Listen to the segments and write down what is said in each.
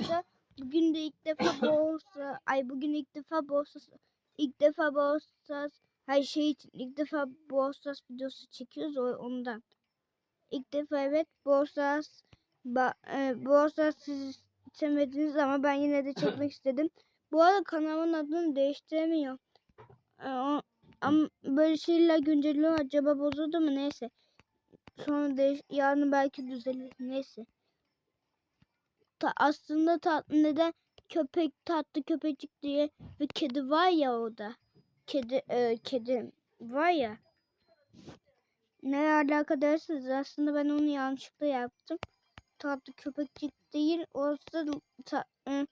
İşte bugün de ilk defa borsa, ay bugün ilk defa borsa, ilk defa borsa, her şey için ilk defa borsa videosu çekiyoruz o ondan. İlk defa evet borsa, ba, e, borsa siz istemediniz ama ben yine de çekmek istedim. Bu arada kanalımın adını değiştiremiyor. E, o- ama böyle şeyler güncelliyor acaba bozuldu mu neyse. Sonra değiş yarın belki düzelir neyse. Ta aslında tatlı neden köpek tatlı köpecik diye bir kedi var ya orada. Kedi e, kedi var ya. Ne alaka dersiniz aslında ben onu yanlışlıkla yaptım. Tatlı köpekçik değil olsa ta, e,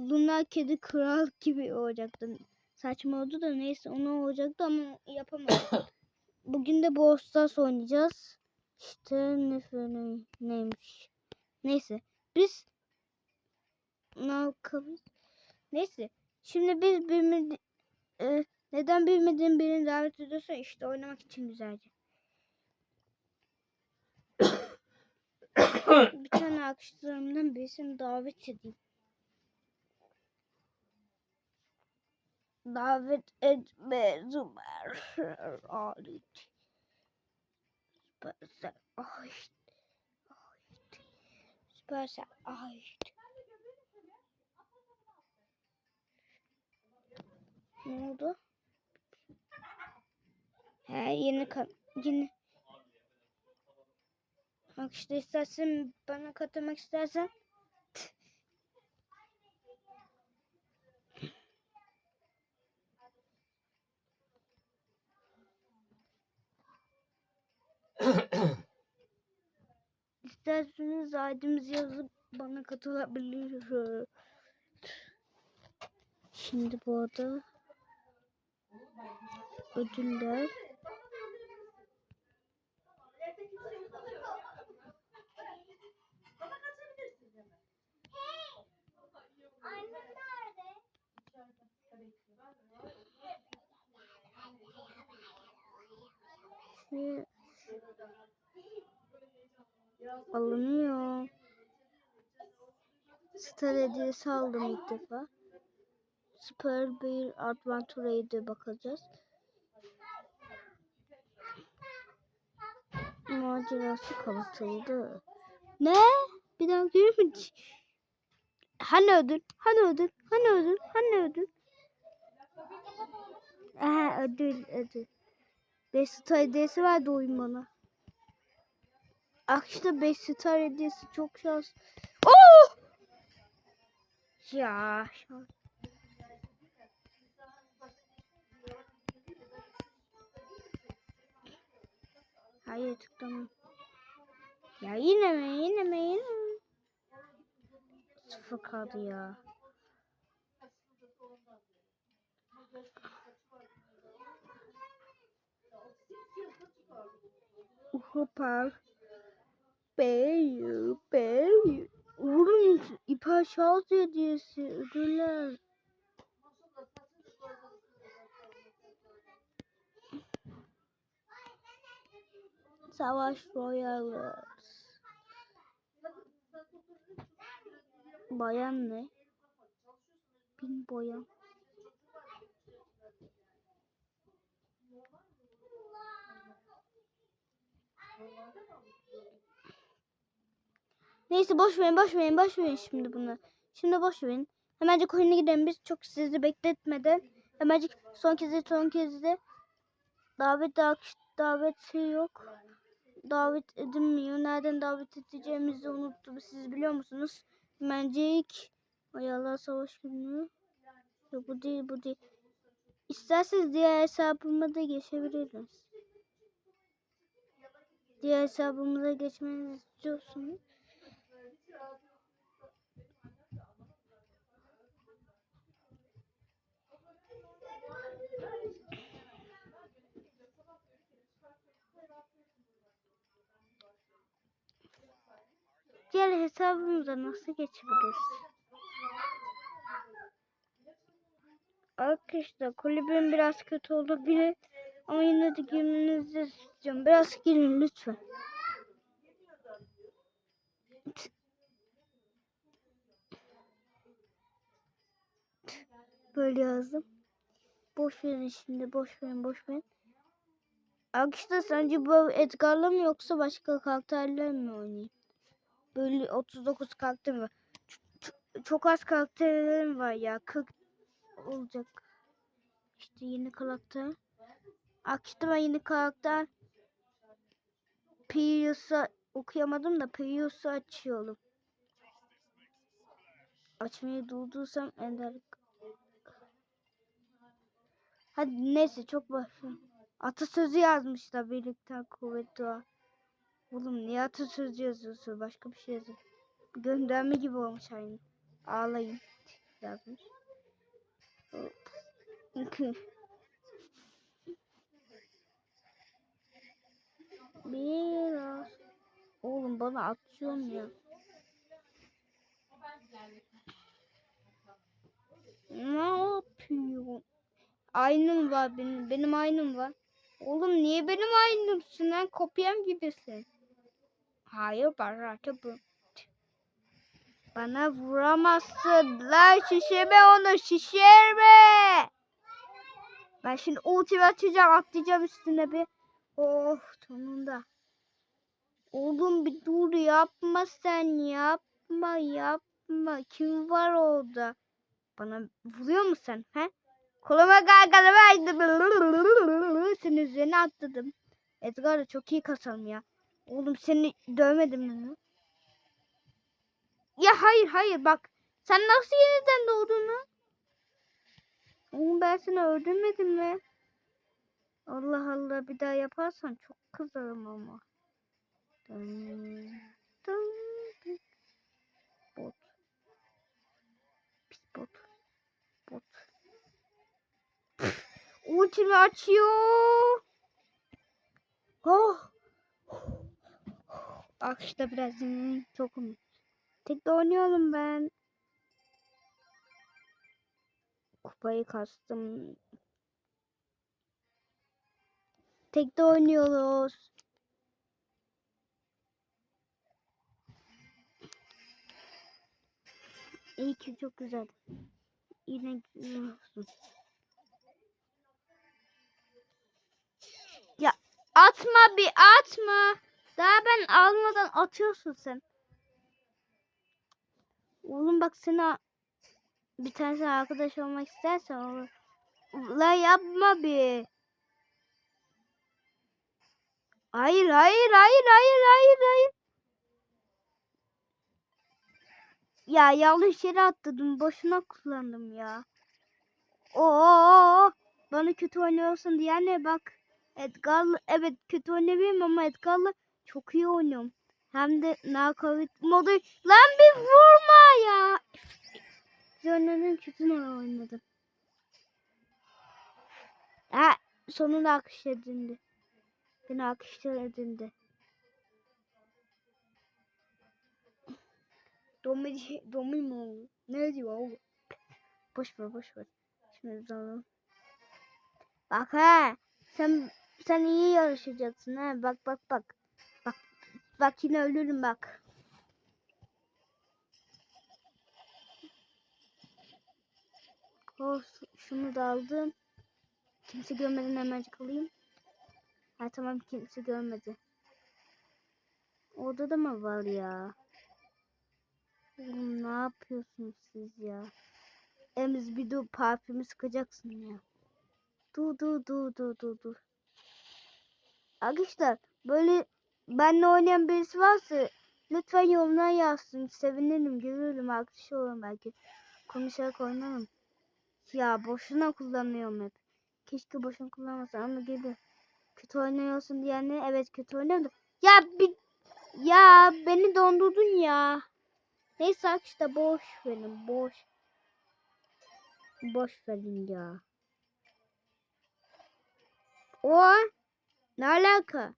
Luna kedi kral gibi olacaktı. Saçma oldu da neyse onu olacaktı ama yapamadım. Bugün de Brawl Stars oynayacağız. İşte ne- neymiş. Neyse biz yapabiliriz? Neyse şimdi biz bilmedi e, neden bilmediğim birini davet ediyorsa işte oynamak için güzelce. Bir tane arkadaşlarımdan birisini davet edeyim. Davet etme. Alet. Süpersel ait. Ait. Süpersel ait. Ne oldu? He yeni kan yeni. Bak işte istersen bana katılmak istersen isterseniz aydımızı yazıp bana katılabilir. Şimdi bu arada ödüller. Ve alınıyor. Star hediyesi aldım ilk defa. Super bir Adventure'ya da bakacağız. Macerası kapatıldı. Ne? Bir daha gelir mi? Hani ödül? Hani ödül? Hani ödül? Hani ödül? Aha ödül ödül. 5 star hediyesi verdi oyun bana. Ah işte 5 star hediyesi çok şans. Oh! Ya şans. Hayır tıklamam. Ya yine mi? Yine mi? Yine mi? Sıfır kaldı ya. Hopar. Beyu, beyu. Oğlum İper şans hediyesi ödüller. Savaş Royals. Bayan ne? Bin boyan. Neyse boş verin boş verin boş verin şimdi bunu. Şimdi boş verin. Hemencik oyuna gidelim biz çok sizi bekletmeden. Hemencik son kez son kez de davet daveti yok. Davet edilmiyor. Nereden davet edeceğimizi unuttum. Siz biliyor musunuz? Hemencik Ayarlar Savaş günü. Yok bu değil bu değil. İsterseniz diğer hesabıma da geçebiliriz. Diğer hesabımıza geçmenizi istiyorsunuz. Diğer hesabımıza nasıl geçebiliriz? Arkadaşlar kulübün biraz kötü olabilir ama yine de girmenizi istiyorum. Biraz girin lütfen. Böyle yazdım. Boş verin şimdi. Boş verin. Boş verin. Arkadaşlar sence bu Edgar'la mı yoksa başka karakterle mi oynayayım? Böyle 39 karakter var. Çok az karakterlerim var ya. 40 olacak. İşte yeni karakter. Ben yeni karakter Prius'u okuyamadım da Prius'u açıyorum. Açmayı durdursam ender. Hadi neyse çok başla. Atasözü yazmışlar birlikte kuvvet dua. Oğlum niye atasözü yazıyorsun? Başka bir şey yazın. Gönderme gibi olmuş aynı. Ağlayın yazmış. Biraz. Oğlum bana atıyorsun ya. Ne yapıyorsun? Aynım var benim. Benim aynım var. Oğlum niye benim aynımsın lan? Kopyam gibisin. Hayır bana bu. Bana vuramazsın. Lan şişirme onu şişirme. Ben şimdi ultimi açacağım atlayacağım üstüne bir. Oh sonunda. Oğlum bir dur yapma sen yapma yapma. Kim var orada? Bana vuruyor musun sen? He? Koluma gargalı verdim. Senin üzerine atladım. Edgar da çok iyi kasalım ya. Oğlum seni dövmedim mi? Ya hayır hayır bak. Sen nasıl yeniden doğdun? Oğlum ben seni öldürmedim mi? Allah Allah bir daha yaparsan çok kızarım ama. Dın. Bot. Pis bot. Bot. Ultimi açıyor. Oh. Akışta biraz hmm, çok umut. Tek de oynuyorum ben. Kupayı kastım. Tek de oynuyoruz. İyi ki çok güzel. Yine güzel. Ya atma bir atma. Daha ben almadan atıyorsun sen. Oğlum bak sana bir tanesi arkadaş olmak istersen olur. La yapma bir. Hayır hayır hayır hayır hayır hayır. Ya yanlış yere atladım. Boşuna kullandım ya. Oo bana kötü oynuyorsun diye ne bak. Edgar'la evet kötü oynayabilirim ama Edgar'la çok iyi oynuyorum. Hem de knockout modu. Lan bir vurma ya. Zörnenin kötü numara oynadım. Ha sonunda akış edildi. Beni akışlar edildi. Domi, domi mu? Ne diyor oğlum? Boş ver boş ver. Şimdi zaman. Bak ha. Sen sen iyi yarışacaksın ha. Bak bak. Bak bak yine ölürüm bak. Oh, şunu da aldım. Kimse görmeden hemen alayım. Ha tamam kimse görmedi. Orada da mı var ya? Oğlum ne yapıyorsunuz siz ya? Emiz bir dur parfümü sıkacaksın ya. Dur dur dur dur dur dur. Arkadaşlar böyle benle oynayan birisi varsa lütfen yorumlar yazsın. Sevinirim, görürüm, arkadaş olurum belki. Konuşarak oynarım. Ya boşuna kullanıyorum hep. Keşke boşuna kullanmasam ama gibi. Kötü oynuyorsun diyenler evet kötü oynuyorum. Ya bir ya beni dondurdun ya. Neyse arkadaşlar boş verin boş. Boş verin ya. O ne alaka?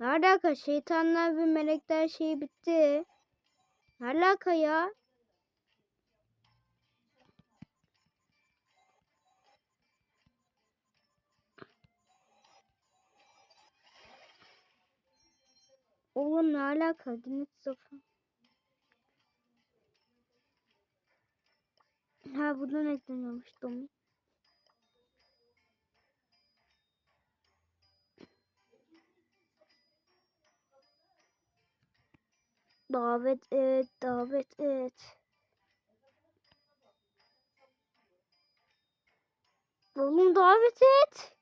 Ne alaka? Şeytanlar ve melekler şeyi bitti. Ne alaka ya? Oğlum ne alaka? Dinlet sıfır. Ha buradan ekleniyormuş Domi. Davet et, davet et. Oğlum davet et.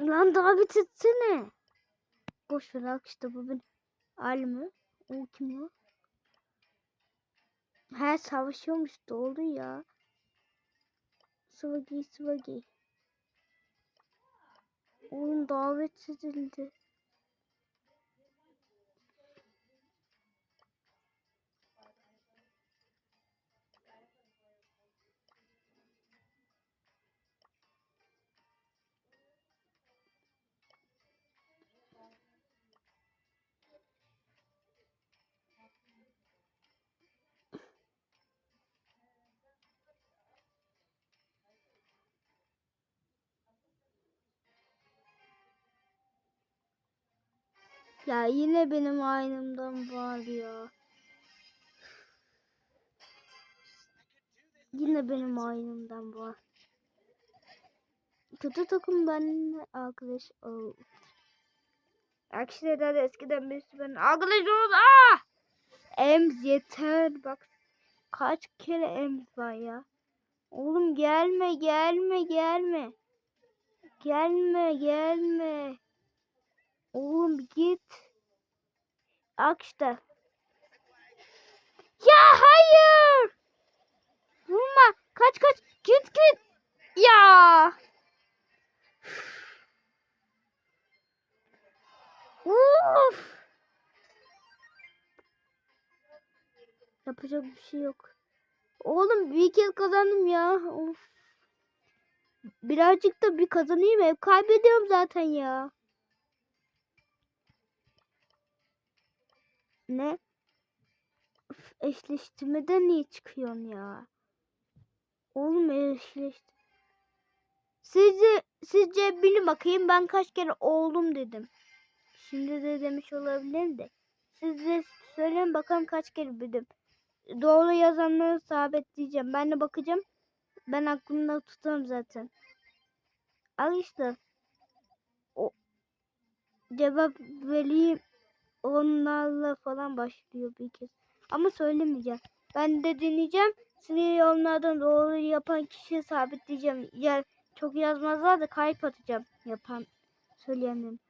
Lan davet etsene. Boş ver ak işte bu ben. Al mı? O kim o? He savaşıyormuş doğru ya. Swaggy Swaggy. Oğlum davet edildi. Ya yine benim aynımdan var ya. Yine benim aynımdan var. Kötü takım benimle arkadaş ol. Arkadaşlar eskiden birisi ben arkadaş oldu. Ah! Ems yeter bak. Kaç kere Ems var ya. Oğlum gelme gelme gelme. Gelme gelme. Oğlum git. Bak işte. Ya hayır. Vurma. Kaç kaç. Git git. Ya. Uf. Yapacak bir şey yok. Oğlum bir kez kazandım ya. Of. Birazcık da bir kazanayım. Hep kaybediyorum zaten ya. Ne? Üf, eşleştirmeden niye çıkıyorsun ya? Oğlum eşleşti. Sizce, sizce bilin bakayım ben kaç kere oldum dedim. Şimdi de demiş olabilirim de. Siz de söyleyin bakalım kaç kere bildim. Doğru yazanları sabitleyeceğim. Ben de bakacağım. Ben aklımda tutarım zaten. Al işte. O cevap vereyim onlarla falan başlıyor bir kez. Ama söylemeyeceğim. Ben de dinleyeceğim. Sizi onlardan doğru yapan kişiyi sabitleyeceğim. Ya çok yazmazlar da kalp atacağım yapan söyleyenin.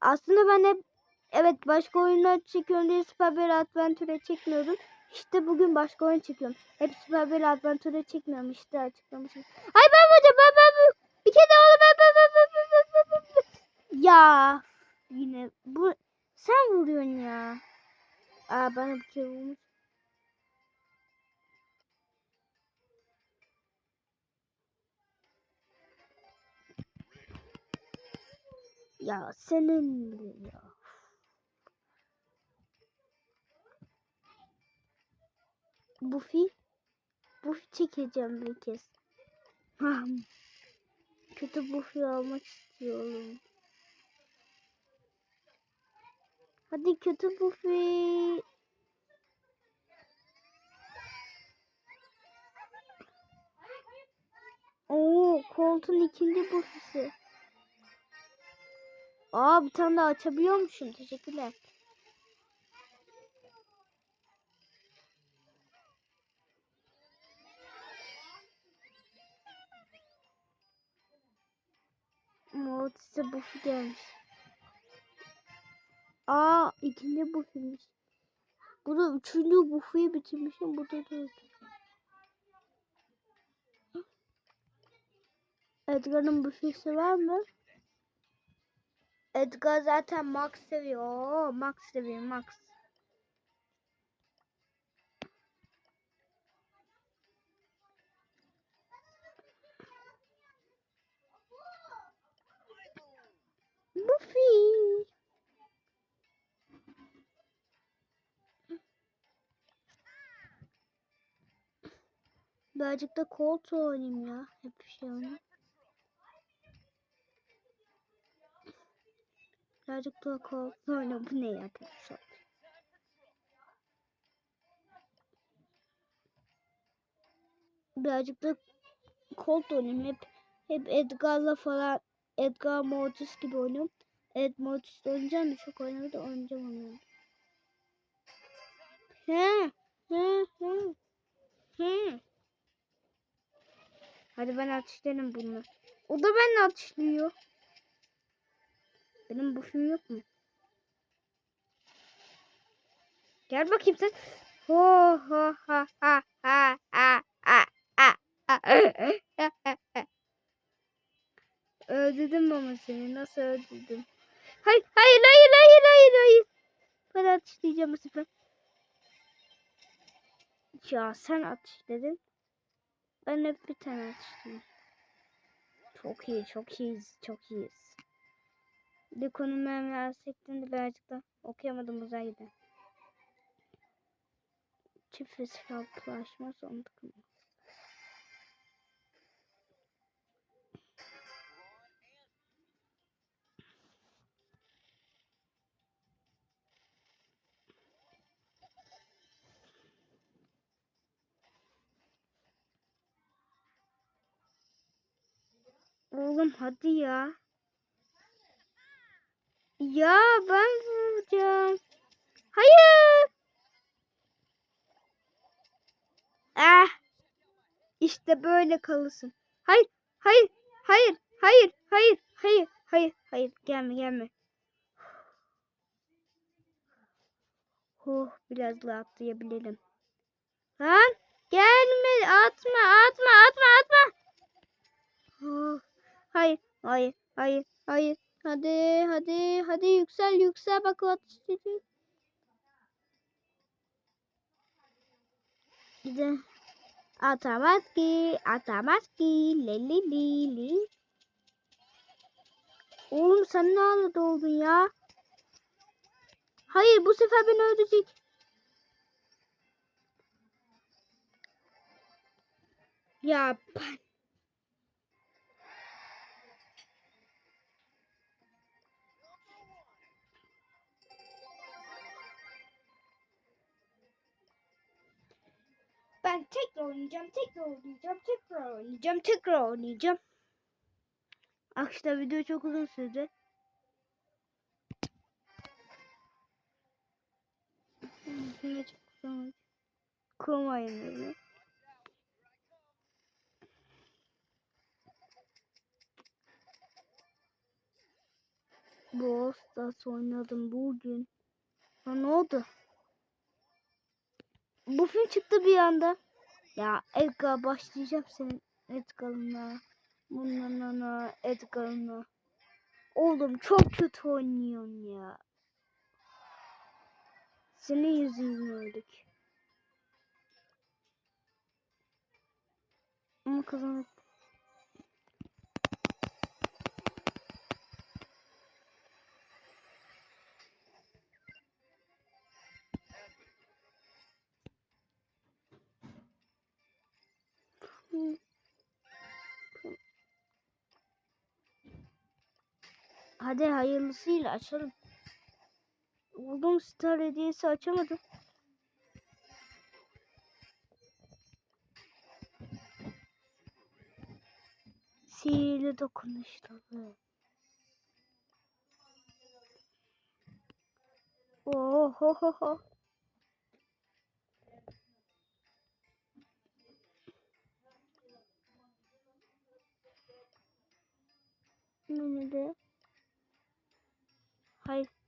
Aslında ben hep evet başka oyunlar çekiyorum diye Super Bear Adventure çekmiyordum. İşte bugün başka oyun çekiyorum. Hep Super Bear Adventure çekmiyorum işte açıklamışım. Ay ben vuracağım ben ben ben. Bir kere daha ben ben ben ben ben ben ben ben. Ya yine bu sen vuruyorsun ya. Aa bana bir kere vurmuş. Ya senin ya. Buffy. Buffy çekeceğim bir kez. Kötü Buffy almak istiyorum. Hadi kötü Buffy. Oo, koltuğun ikinci Buffy'si. Aa bir tane daha açabiliyormuşum. Teşekkürler. Mortis'e buffy gelmiş. Aa ikinci buffy'miş. Bu da üçüncü buffy'yi bitirmişim. Bu da dördüncü. Edgar'ın buffy'si var mı? Edgar zaten Max seviyor. Oo, Max seviyor Max. Buffy. Birazcık da Colt oynayayım ya. Hep bir şey oynayayım. Birazcık daha Colt oyna. Bu ne ya? Çok. birazcık da Colt oynayayım. Hep hep Edgar'la falan Edgar Mortis gibi oynuyorum. Evet Mortis oynayacağım da çok oynamadı oynayacağım onu. He he he he. Hadi ben ateşlerim bunu. O da benimle ateşliyor. Benim film yok mu? Gel bakayım sen. Ho ho ha ha ha ha ha ha ha. Öldürdüm ama seni. Nasıl öldürdüm? Hayır hayır hayır hayır hayır hayır. Ben ateşleyeceğim bu sefer. Ya sen ateşledin. Ben hep bir ateşledim. Çok iyi çok iyiyiz çok iyiyiz. Bir konu mermi sektiğinde birazcık da okuyamadım uzayda. Çift hesaplaşma son takım. Oğlum hadi ya. Ya ben vuracağım. Hayır. Ah. İşte böyle kalırsın. Hayır, hayır, hayır, hayır, hayır, hayır, hayır, hayır. Gelme, gelme. Oh, biraz da atlayabilirim. Lan, gelme, atma, atma, atma, atma. Oh, hayır, hayır, hayır, hayır. Hadi, hadi, hadi yüksel, yüksel. Bak o atıştırıyor. Bir de atamaz ki, atamaz ki, li li li. Oğlum sen ne halde oldun ya? Hayır bu sefer beni öldürecek. Ya ben... Ben tekrar oynayacağım, tekrar oynayacağım, tekrar oynayacağım, tekrar oynayacağım. Arkadaşlar video çok uzun sürdü. Kurmayın beni. Bu Stars oynadım bugün. Ha ne oldu? Bu film çıktı bir anda. Ya Edgar başlayacağım senin Edgar'ına. Bununla Edgar'ına. Oğlum çok kötü oynuyorsun ya. Senin yüzünden öldük. Ama kazandık. Hadi hayırlısıyla açalım. Oğlum star hediyesi açamadım. Sihirli dokunuşları. Mehmet'e. Hayır.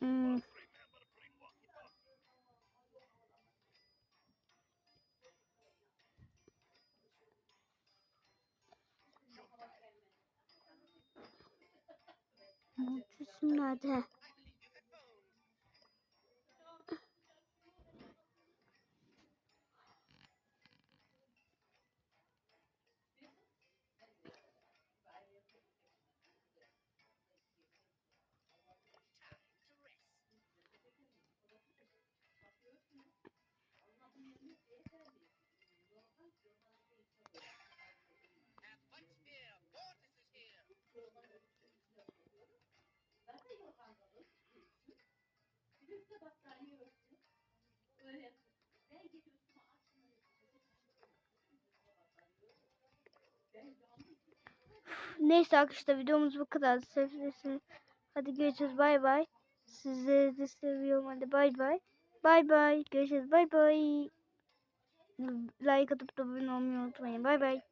Hmm. Bu. Oh ho ho ho. Menüde. Hayır. telefonum nerede? Neyse arkadaşlar videomuz bu kadar. Sevdiyseniz hadi görüşürüz bay bay. Sizleri de seviyorum hadi bay bay. Bay bay görüşürüz bay bay. Like atıp da abone olmayı unutmayın bay bay.